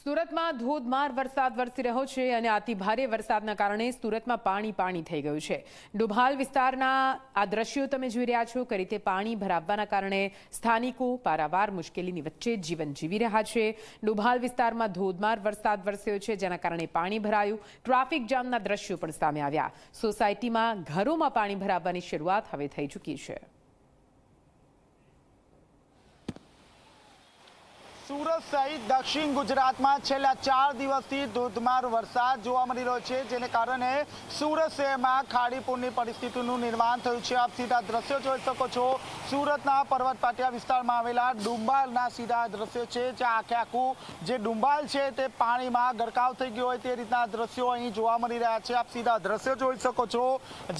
સુરતમાં ધોધમાર વરસાદ વરસી રહ્યો છે અને અતિ ભારે વરસાદના કારણે સુરતમાં પાણી પાણી થઈ ગયું છે. ડુભાલ વિસ્તારના આ દ્રશ્યો તમે જોઈ રહ્યા છો કઈ રીતે પાણી ભરાવવાના કારણે સ્થાનિકો પારાવાર મુશ્કેલીની વચ્ચે જીવન જીવી રહ્યા છે. ડુભાલ વિસ્તારમાં ધોધમાર વરસાદ વરસ્યો છે, જેના કારણે પાણી ભરાયું. ટ્રાફિક જામના દ્રશ્યો પણ સામે આવ્યા. સોસાયટીમાં ઘરોમાં પાણી ભરાવવાની શરૂઆત હવે થઈ ચૂકી છે. સુરત સહિત દક્ષિણ ગુજરાતમાં છેલ્લા ચાર દિવસથી ધોધમાર વરસાદ જોવા મળી રહ્યો છે, જેને કારણે સુરત શહેરમાં ખાડીપુરની પરિસ્થિતિનું નિર્માણ થયું છે. આપ સીધા દ્રશ્યો જોઈ શકો છો. સુરતના પર્વત પાટિયા વિસ્તારમાં આવેલા ડુંબાલના સીધા દ્રશ્યો છે, જ્યાં આખે આખું જે ડુંબાલ છે તે પાણીમાં ગરકાવ થઈ ગયો હોય તે રીતના દ્રશ્યો અહીં જોવા મળી રહ્યા છે. આપ સીધા દ્રશ્યો જોઈ શકો છો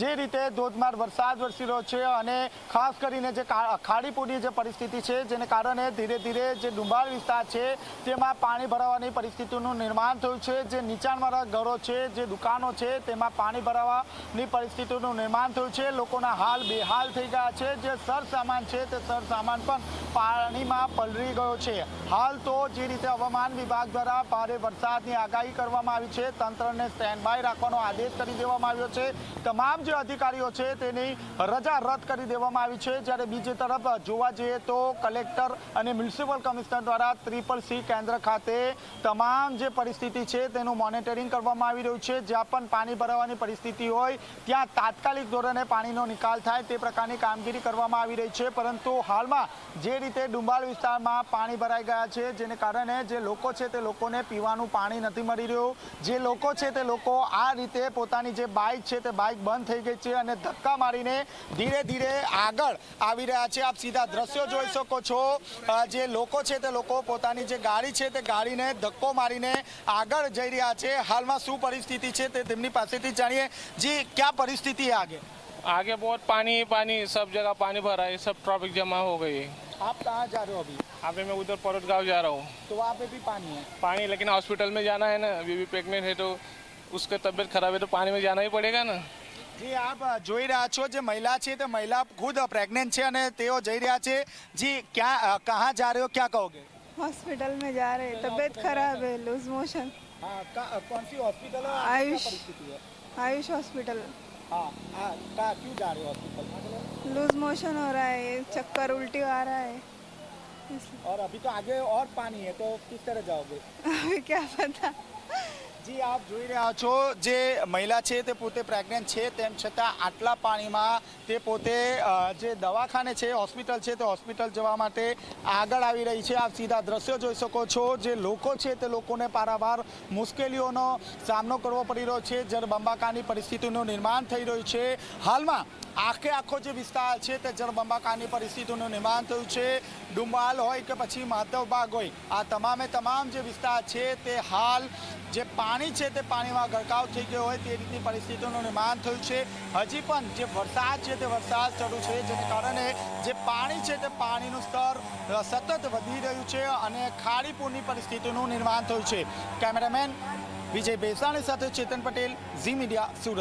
જે રીતે ધોધમાર વરસાદ વરસી રહ્યો છે અને ખાસ કરીને જે ખાડીપુરની જે પરિસ્થિતિ છે, જેને કારણે ધીરે ધીરે જે ડુંબાલ વિસ્તાર છે. તેમાં પાણી ભરાવાની પરિસ્થિતિનું નિર્માણ થયું છે. જે નીચાણવાળા ઘરો છે, જે દુકાનો છે, તેમાં પાણી ભરાવાની પરિસ્થિતિનું નિર્માણ થયું છે. લોકોના હાલ બેહાલ થઈ ગયા છે. જે સરસામાન છે, તે સરસામાન પણ પાણીમાં પલળી ગયો છે. હાલ તો જે રીતે હવામાન વિભાગ દ્વારા ભારે વરસાદની આગાહી કરવામાં આવી છે, તંત્રને સ્ટેન્ડ બાય રાખવાનો આદેશ કરી દેવામાં આવ્યો છે. તમામ જે અધિકારીઓ છે, તેની રજા રદ કરી દેવામાં આવી છે. જ્યારે બીજી તરફ જોવા જઈએ તો કલેક્ટર અને મ્યુનિસિપલ કમિશનર દ્વારા ત્રિપલ સી કેન્દ્ર ખાતે તમામ જે પરિસ્થિતિ છે તેનું મોનિટરિંગ કરવામાં આવી રહ્યું છે. જ્યાં પણ પાણી ભરાવાની પરિસ્થિતિ હોય, ત્યાં તાત્કાલિક ધોરણે પાણીનો નિકાલ થાય તે પ્રકારની કામગીરી કરવામાં આવી રહી છે. પરંતુ હાલમાં જે રીતે ડુંબાળ વિસ્તારમાં પાણી ભરાઈ ગયા છે, જેને કારણે જે લોકો છે તે લોકોને પીવાનું પાણી નથી મળી રહ્યું. જે લોકો છે તે લોકો આ રીતે પોતાની જે બાઇક છે તે બાઇક બંધ થઈ ગઈ છે અને ધક્કા મારીને ધીરે ધીરે આગળ આવી રહ્યા છે. આપ સીધા દ્રશ્યો જોઈ શકો છો. જે લોકો છે તે લોકો લોકો પોતાની જે ગાડી છે તે ગાડીને ધક્કો મારીને આગળ જઈ રહ્યા છે હાલમાં શું પરિસ્થિતિ છે તે તેમની પાસેથી જાણીએ જી ક્યાં પરિસ્થિતિ है आगे आगे बहुत पानी ही पानी सब जगह पानी भरा है सब ट्रैफिक जमा हो गई है आप कहाँ जा रहे हो अभी अभी मैं उधर परोट गाँव जा रहा हूँ तो वहाँ पे भी पानी है पानी लेकिन हॉस्पिटल में जाना है ना अभी भी प्रेगनेंट है तो उसका तबीयत खराब है तो पानी में जाना ही पड़ेगा ना જે આપ જોઈ રહ્યા છો જે મહિલા છે તે મહિલા ખુદ પ્રેગ્નેન્ટ છે અને તેઓ જઈ રહ્યા છે જી ક્યાં કહા જા રહ્યો ક્યાં કહોગે हॉस्पिटल में जा रहे हैं तबीयत खराब है लूज मोशन। हाँ कौन सी हॉस्पिटल है? आयुष। आयुष हॉस्पिटल। हाँ हाँ क्यों जा रहे हो हॉस्पिटल? लूज मोशन हो रहा है चक्कर उल्टी आ रहा है। और अभी तो आगे और पानी है तो किस तरह जाओगे? अभी क्या पता। જી, આપ જોઈ રહ્યા છો જે મહિલા છે તે પોતે પ્રેગ્નન્ટ છે, તેમ છતાં આટલા પાણીમાં તે પોતે જે દવાખાને છે હોસ્પિટલ છે, તે હોસ્પિટલ જવા માટે આગળ આવી રહી છે. આપ સીધા દ્રશ્યો જોઈ શકો છો જે લોકો છે તે લોકોને પારાવાર મુશ્કેલીઓનો સામનો કરવો પડી રહ્યો છે. જ્યારે બંબાકાની પરિસ્થિતિનું નિર્માણ થઈ રહ્યું છે. હાલમાં આખે આખો જે વિસ્તાર છે તે જળબંબાકારની પરિસ્થિતિનું નિર્માણ થયું છે. ડુંબાલ હોય કે પછી માધવબાગ હોય, આ તમામે તમામ જે વિસ્તાર છે તે હાલ જે પાણી છે તે પાણીમાં ગરકાવ થઈ ગયો હોય તે રીતની પરિસ્થિતિનું નિર્માણ થયું છે. હજી પણ જે વરસાદ છે તે વરસાદ શરૂ છે, જેને કારણે જે પાણી છે તે પાણીનું સ્તર સતત વધી રહ્યું છે અને ખાડીપુરની પરિસ્થિતિનું નિર્માણ થયું છે. કેમેરામેન વિજય બેસાણી સાથે ચેતન પટેલ, ઝી મીડિયા, સુરત.